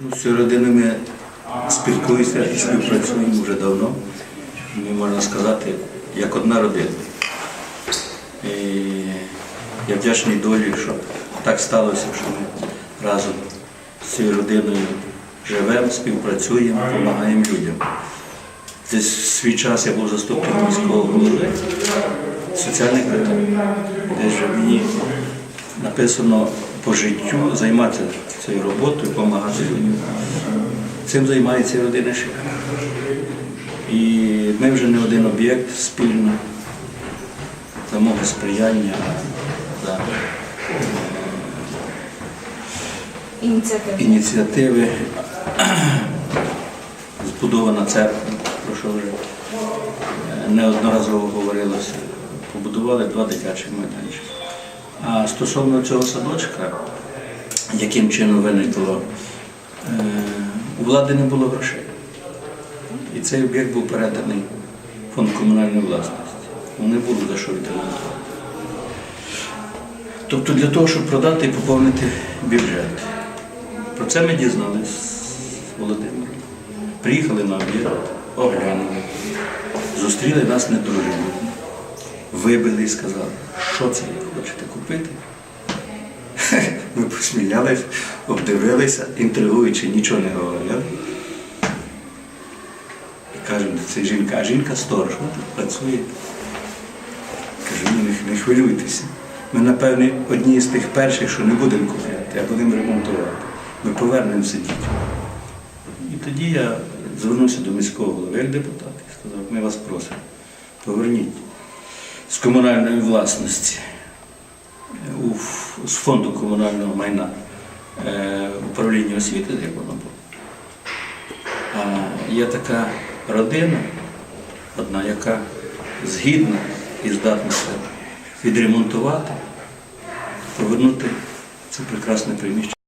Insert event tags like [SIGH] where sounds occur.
Ну, з родиною ми спілкуємося і співпрацюємо вже давно. Ми можна сказати, як одна родина. І я вдячний долі, що так сталося, що ми разом з цією родиною живемо, співпрацюємо, допомагаємо людям. Десь свій час я був заступником міського голови соціальних питань, де ж мені написано по життю займатися цією роботою, допомагати людям. Цим займається родина Шик. І ми вже не один об'єкт спільно, за мого сприяння, за Ініціатива. ініціативи. Збудована церква, про що вже е, неодноразово говорилося. Побудували два дитячі майданчики. А стосовно цього садочка, яким чином виникло, е, у влади не було грошей. І цей об'єкт був переданий в фонд комунальної власності. Вони було за що відремонтувати. Тобто для того, щоб продати і поповнити бюджет. Про це ми дізналися з Володимиром. Приїхали на обід, оглянули, зустріли нас недружелюбно, вибили і сказали, що це ви хочете купити? [LAUGHS] Ми посміялись, обдивилися, інтригуючи, нічого не говорили. І кажемо, це жінка, а жінка сторож, тут працює. Кажу, ні, не, не хвилюйтеся. Ми, напевне, одні з тих перших, що не будемо купляти, а будемо ремонтувати. Ми повернемося дітям. І тоді я звернувся до міського голови як депутат і сказав, ми вас просимо, поверніть з комунальної власності е, з фонду комунального майна е, управління освіти, як воно було. А є така родина, одна, яка згідна і здатна відремонтувати, повернути це прекрасне приміщення.